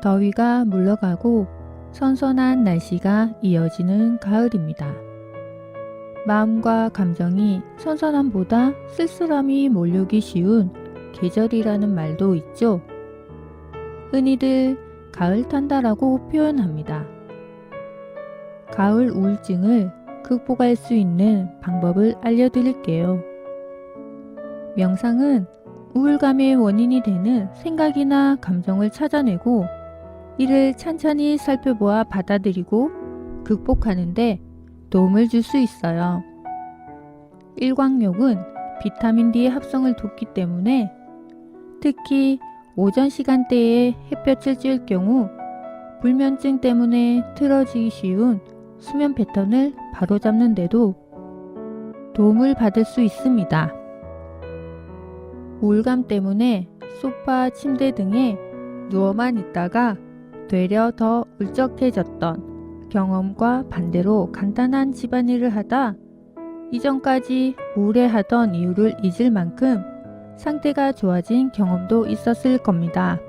더위가 물러가고 선선한 날씨가 이어지는 가을입니다. 마음과 감정이 선선함보다 쓸쓸함이 몰려오기 쉬운 계절이라는 말도 있죠. 흔히들 가을 탄다라고 표현합니다. 가을 우울증을 극복할 수 있는 방법을 알려드릴게요. 명상은 우울감의 원인이 되는 생각이나 감정을 찾아내고 이를 찬찬히 살펴보아 받아들이고 극복하는데 도움을 줄 수 있어요. 일광욕은 비타민 D의 합성을 돕기 때문에 특히 오전 시간대에 햇볕을 쬐을 경우 불면증 때문에 틀어지기 쉬운 수면 패턴을 바로잡는 데도 도움을 받을 수 있습니다. 우울감 때문에 소파, 침대 등에 누워만 있다가 되려 더 울적해졌던 경험과 반대로 간단한 집안일을 하다 이전까지 우울해하던 이유를 잊을 만큼 상태가 좋아진 경험도 있었을 겁니다.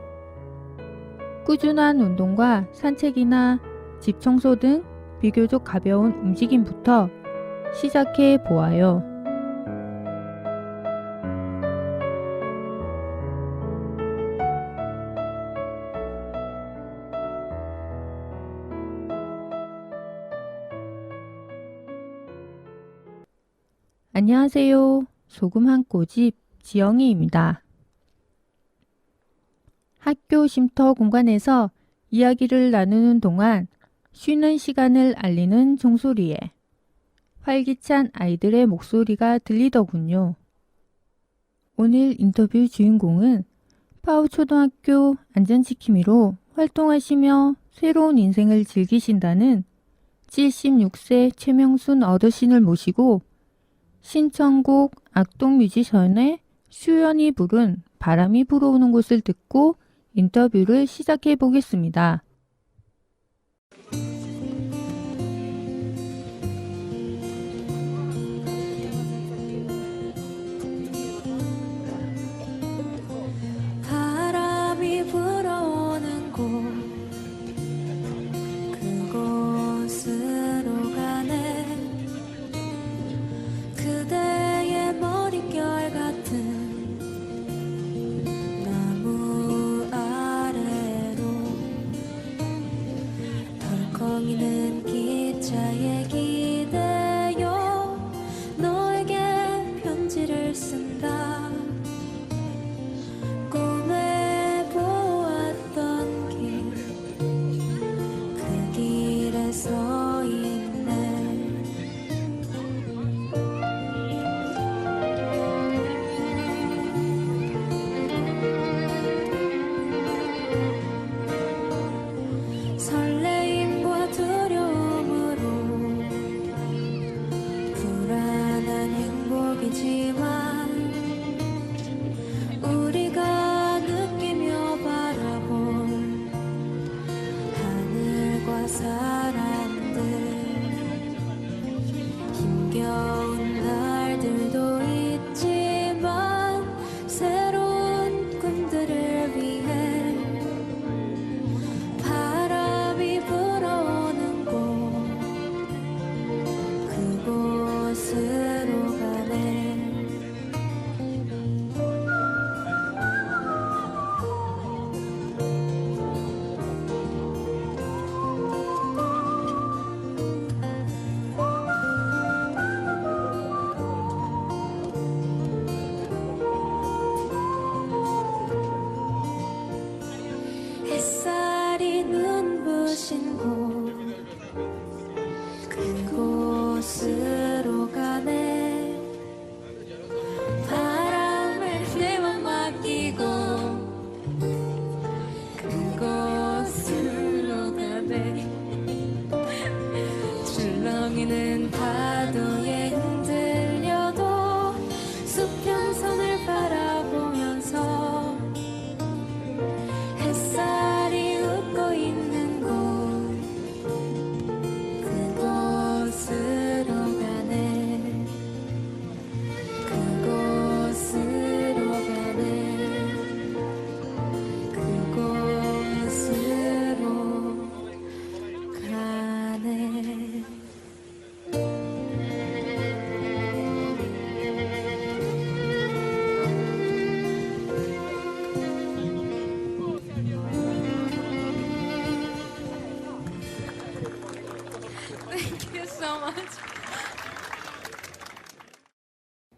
꾸준한 운동과 산책이나 집 청소 등 비교적 가벼운 움직임부터 시작해 보아요. 안녕하세요. 소금 한 꼬집 지영이입니다. 학교 쉼터 공간에서 이야기를 나누는 동안 쉬는 시간을 알리는 종소리에 활기찬 아이들의 목소리가 들리더군요. 오늘 인터뷰 주인공은 파우초등학교 안전지킴이로 활동하시며 새로운 인생을 즐기신다는 76세 최명순 어르신을 모시고 신청곡 악동 뮤지션의 슈연이 부른 바람이 불어오는 곳을 듣고 인터뷰를 시작해 보겠습니다.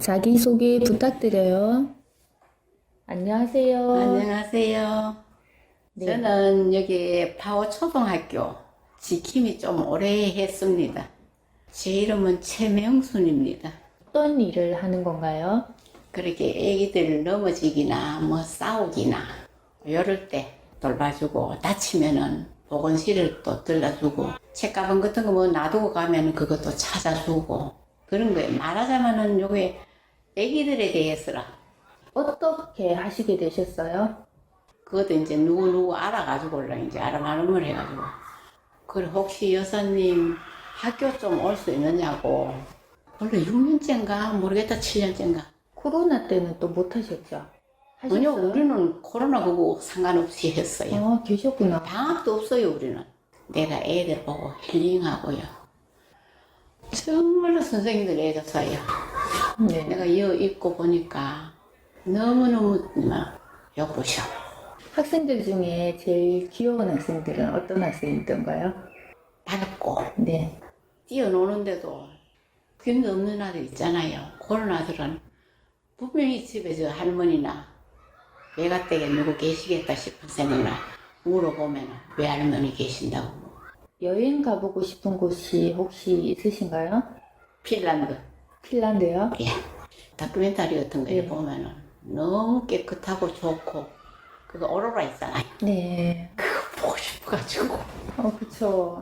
자기소개 부탁드려요. 안녕하세요. 안녕하세요. 네. 저는 여기 파워 초등학교 지킴이 좀 오래 했습니다. 제 이름은 최명순입니다. 어떤 일을 하는 건가요? 그렇게 애기들 넘어지기나 뭐 싸우기나 이럴 때 돌봐주고 다치면은 보건실을 또 들러주고 책가방 같은 거 뭐 놔두고 가면 그것도 찾아주고 그런 거예요. 말하자면은 요게 애기들에 대해서라. 어떻게 하시게 되셨어요? 그것도 이제 누구누구 알아가지고 올라 이제 알아말음을 해가지고. 그래 혹시 여사님 학교 좀 올 수 있느냐고. 원래 6년째인가? 모르겠다. 7년째인가? 코로나 때는 또 못 하셨죠? 아니요 하셨어요? 우리는 코로나 그거 상관없이 했어요. 아, 계셨구나. 방학도 없어요 우리는. 내가 애들 보고 힐링하고요. 정말로 선생님들 사이요 네. 내가 이어 입고 보니까 너무너무 막 여보셔 학생들 중에 제일 귀여운 학생들은 어떤 학생이던가요? 밝고 네. 뛰어노는데도 힘도 없는 아들 있잖아요. 그런 아들은 분명히 집에 저 할머니나 외가댁에 누구 계시겠다 싶은 생각나 물어보면 왜 할머니 계신다고 여행 가보고 싶은 곳이 혹시 있으신가요? 핀란드 핀란드요? 예 다큐멘터리 같은 거에 네. 보면은 너무 깨끗하고 좋고 그거 오로라 있잖아요. 네. 그거 보고 싶어가지고 어, 그쵸.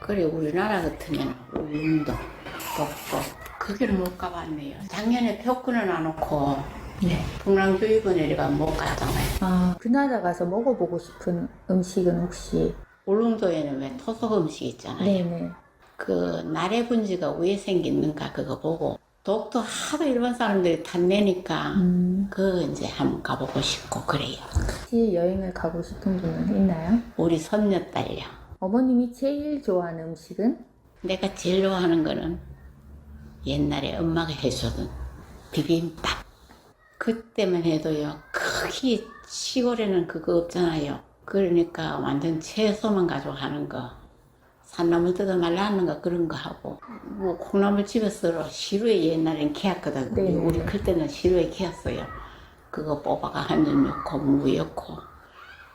그래 우리나라 같으면 울릉도 독도 거기를 못 가봤네요. 작년에 표권을 안 놓고 네. 풍랑주의보 내려가 못 가잖아요. 아, 그 나라 가서 먹어보고 싶은 음식은 혹시? 울릉도에는 왜 토속 음식 있잖아요. 네네. 그 나래 분지가 왜 생겼는가 그거 보고 독도 하도 일반 사람들이 탐내니까 음, 그 이제 한번 가보고 싶고 그래요. 혹시 여행을 가고 싶은 분은 있나요? 우리 손녀딸이요. 어머님이 제일 좋아하는 음식은? 내가 제일 좋아하는 거는 옛날에 엄마가 해주던 비빔밥. 그때만 해도요, 크게 시골에는 그거 없잖아요. 그러니까 완전 채소만 가지고 하는 거. 산나물 뜯어 말라하는 거 그런 거 하고. 뭐 콩나물 집에서 시루에 옛날엔 캐었거든. 네. 우리 그때는 시루에 캐었어요. 그거 뽑아가 한점 넣고 무 넣고.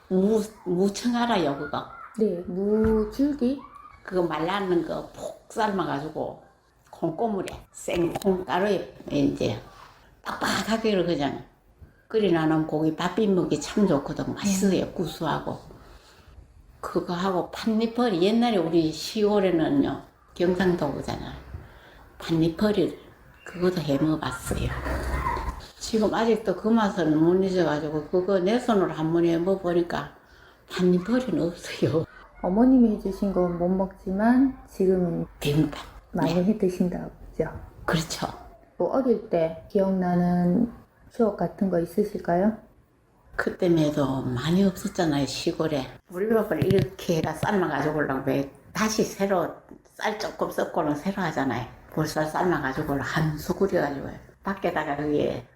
무, 무청 알아요, 그거. 네, 무줄기? 그거 말랐는 거푹 삶아가지고 콩고물에 생콩가루에 이제 빡빡하게 그냥 끓여놔놓은 고기 밥비 먹기 참 좋거든 맛있어요 구수하고 그거 하고 팥잎벌이 옛날에 우리 시골에는요 경상도잖아. 팥잎벌이 그것도 해 먹어봤어요. 지금 아직도 그 맛은 못 잊어가지고 그거 내 손으로 한 번 해 먹어보니까 팥잎벌이는 없어요. 어머님이 해주신 건 못 먹지만 지금은 비빔밥 많이 해 드신다고 죠? 그렇죠. 뭐 어릴 때 기억나는 추억 같은 거 있으실까요? 그때에도 많이 없었잖아요 시골에. 우리 밥을 이렇게 해가 삶아가지고 올라고 왜 다시 새로 쌀 조금 섞고는 새로 하잖아요. 볼살 삶아가지고 한 수구려 가지고 밖에다가 그게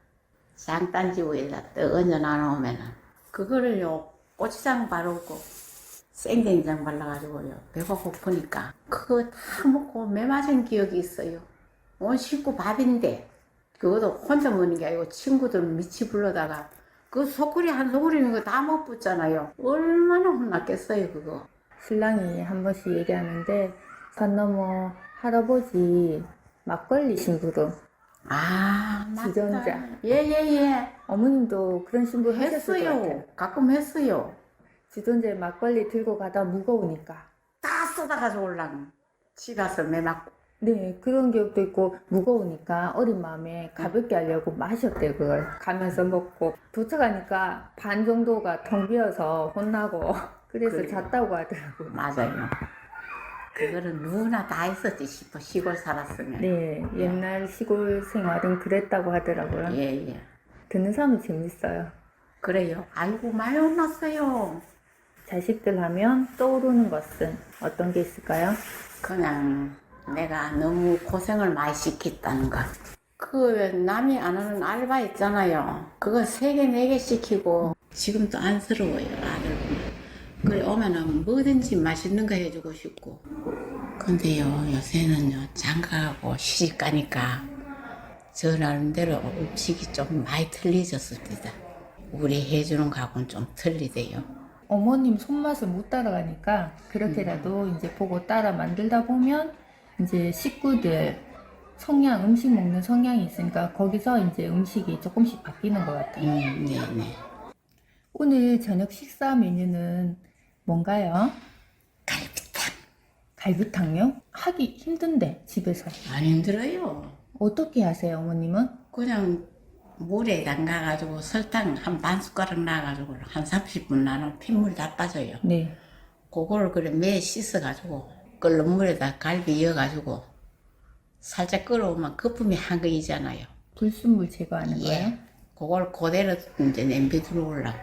장단지 위에다 떡 얹어 놔놓으면은 그거를요 고추장 바르고 생된장 발라가지고요. 배가 고프니까 그거 다 먹고 매 맞은 기억이 있어요. 온 식구 밥인데 그것도 혼자 먹는 게 아니고 친구들 미치 불러다가 그 소쿠리 한 소쿠리는 거다 못 붙잖아요. 얼마나 혼났겠어요 그거. 신랑이 한 번씩 얘기하는데 산 넘어 할아버지 막걸리 심부름 아 맞다. 주전자. 예 예 예. 어머님도 그런 심부름 하셨을 것 같아요. 했어요. 가끔 했어요. 주전자에 막걸리 들고 가다 무거우니까 다 쏟아가지고 올랑. 집 가서 매 맞고. 네 그런 기억도 있고 무거우니까 어린 마음에 가볍게 하려고 마셨대요 그걸 가면서 먹고 도착하니까 반 정도가 텅 비어서 혼나고 그래서 그래요. 잤다고 하더라고요 맞아요. 그거는 누구나 다 했었지 싶어 시골 살았으면. 네 옛날 시골 생활은 그랬다고 하더라고요 예 예. 듣는 사람은 재밌어요 그래요. 아이고 많이 혼났어요. 자식들 하면 떠오르는 것은 어떤 게 있을까요? 그냥 내가 너무 고생을 많이 시켰다는 것. 그 남이 안 하는 알바 있잖아요. 그거 세 개, 네 개 시키고 지금도 안쓰러워요, 아들 보면. 그래 오면은 뭐든지 맛있는 거 해주고 싶고. 근데요, 요새는요, 장가가고 시집 가니까 저 나름대로 음식이 좀 많이 틀리졌습니다. 우리 해주는 거하고는 좀 틀리대요. 어머님 손맛을 못 따라가니까 그렇게라도 이제 보고 따라 만들다 보면 이제 식구들 성향 음식 먹는 성향이 있으니까 거기서 이제 음식이 조금씩 바뀌는 것 같아요. 음, 네 네. 오늘 저녁 식사 메뉴는 뭔가요? 갈비탕 갈비탕요? 하기 힘든데 집에서 안 힘들어요. 어떻게 하세요 어머님은? 그냥 물에 담가가지고 설탕 한 반 숟가락 넣어가지고 한 30분 나는 핏물 다 빠져요. 네. 그거를 그래 매 씻어가지고 끓는 물에다 갈비 이어가지고 살짝 끓어오면 거품이 한 거이잖아요. 불순물 제거하는 거예요? 예. 그걸 그대로 이제 냄비 들어올라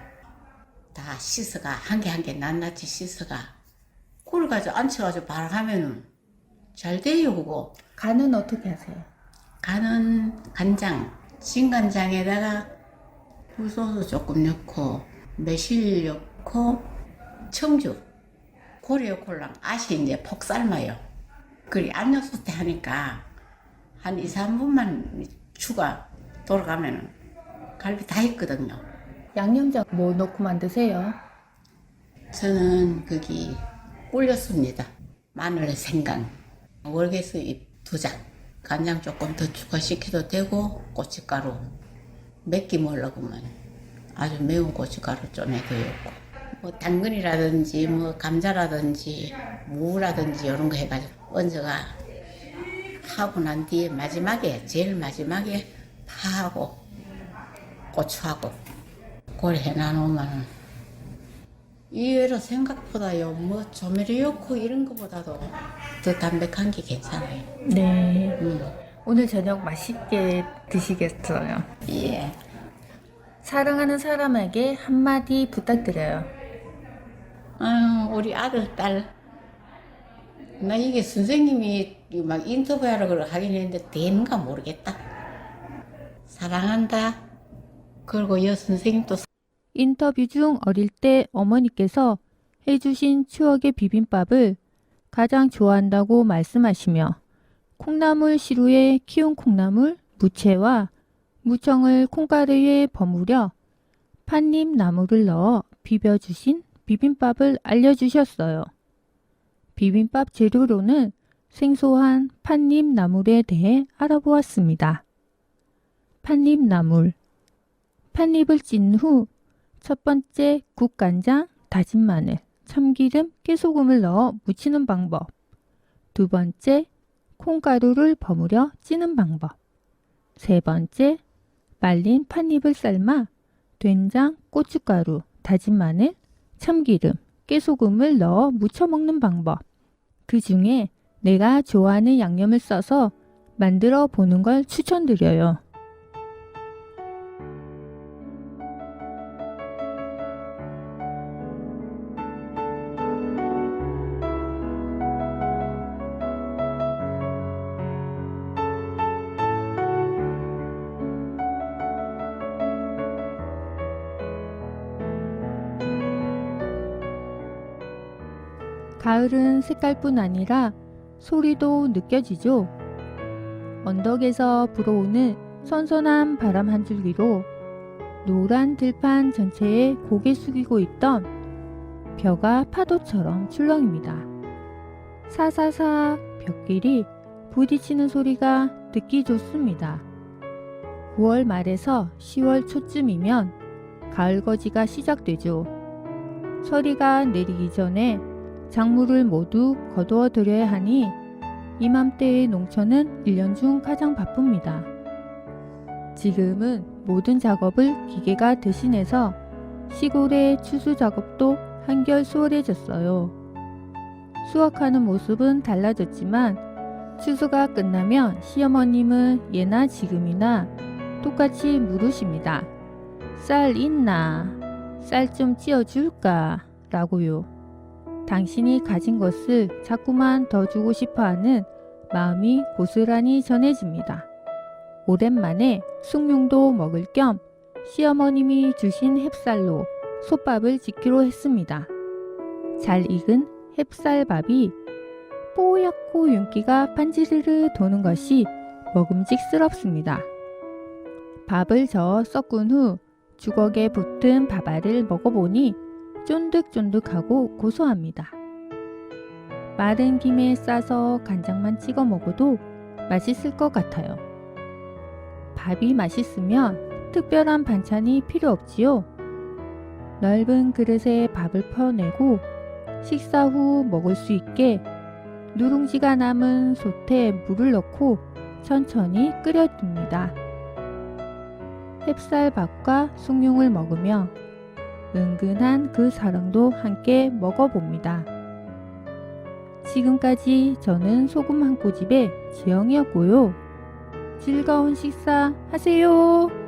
다 씻어가 한 개 한 개 낱낱이 씻어가 그걸 가지고 앉혀가지고 바로 하면은 잘 돼요 그거. 간은 어떻게 하세요? 간은 간장, 진간장에다가 굴소스 조금 넣고 매실 넣고 청주, 고려 콜랑 아시 이제 폭 삶아요. 그리 안 넣었을 때 하니까 한 2, 3분만 추가 돌아가면은 갈비 다 했거든요. 양념장 뭐 넣고 만드세요? 저는 거기 올렸습니다. 마늘, 생강, 월계수 잎두 장, 간장 조금 더 추가시켜도 되고 고춧가루 맵기 먹으려면 아주 매운 고춧가루 좀 해도였고 뭐 당근이라든지 뭐 감자라든지 무라든지 이런 거 해가지고 얹어가 하고 난 뒤에 마지막에 제일 마지막에 파하고 고추하고 그걸 해놔놓으면은 의외로 생각보다요 뭐 조미료 넣고 이런 거보다도 더 담백한 게 괜찮아요. 네. 음. 오늘 저녁 맛있게 드시겠어요. 예. 사랑하는 사람에게 한마디 부탁드려요. 아유 우리 아들 딸. 나 이게 선생님이 막 인터뷰하러 하긴 했는데 되는가 모르겠다. 사랑한다. 그리고 여 선생님도 인터뷰 중 어릴 때 어머니께서 해주신 추억의 비빔밥을 가장 좋아한다고 말씀하시며 콩나물 시루에 키운 콩나물, 무채와 무청을 콩가루에 버무려 판잎 나물을 넣어 비벼주신 비빔밥을 알려주셨어요. 비빔밥 재료로는 생소한 판잎 나물에 대해 알아보았습니다. 판잎 나물 판잎을 찐 후 첫 번째 국간장, 다진 마늘, 참기름, 깨소금을 넣어 무치는 방법. 두 번째 콩가루를 버무려 찌는 방법. 세 번째 말린 판잎을 삶아 된장, 고춧가루, 다진 마늘, 참기름, 깨소금을 넣어 무쳐 먹는 방법. 그 중에 내가 좋아하는 양념을 써서 만들어 보는 걸 추천드려요. 가을은 색깔뿐 아니라 소리도 느껴지죠. 언덕에서 불어오는 선선한 바람 한 줄기로 노란 들판 전체에 고개 숙이고 있던 벼가 파도처럼 출렁입니다. 사사사 벽끼리 부딪히는 소리가 듣기 좋습니다. 9월 말에서 10월 초쯤이면 가을거지가 시작되죠. 서리가 내리기 전에 작물을 모두 거두어 들여야 하니 이맘때의 농촌은 1년 중 가장 바쁩니다. 지금은 모든 작업을 기계가 대신해서 시골의 추수 작업도 한결 수월해졌어요. 수확하는 모습은 달라졌지만 추수가 끝나면 시어머님은 예나 지금이나 똑같이 물으십니다. 쌀 있나? 쌀 좀 찌어줄까? 라고요. 당신이 가진 것을 자꾸만 더 주고 싶어 하는 마음이 고스란히 전해집니다. 오랜만에 숭늉도 먹을 겸 시어머님이 주신 햅쌀로 솥밥을 짓기로 했습니다. 잘 익은 햅쌀밥이 뽀얗고 윤기가 반지르르 도는 것이 먹음직스럽습니다. 밥을 저어 섞은 후 주걱에 붙은 밥알을 먹어보니 쫀득쫀득하고 고소합니다. 마른 김에 싸서 간장만 찍어 먹어도 맛있을 것 같아요. 밥이 맛있으면 특별한 반찬이 필요 없지요. 넓은 그릇에 밥을 퍼내고 식사 후 먹을 수 있게 누룽지가 남은 솥에 물을 넣고 천천히 끓여둡니다. 햅쌀밥과 숭늉을 먹으며 은근한 그 사랑도 함께 먹어봅니다. 지금까지 저는 소금 한 꼬집의 지영이었고요. 즐거운 식사 하세요.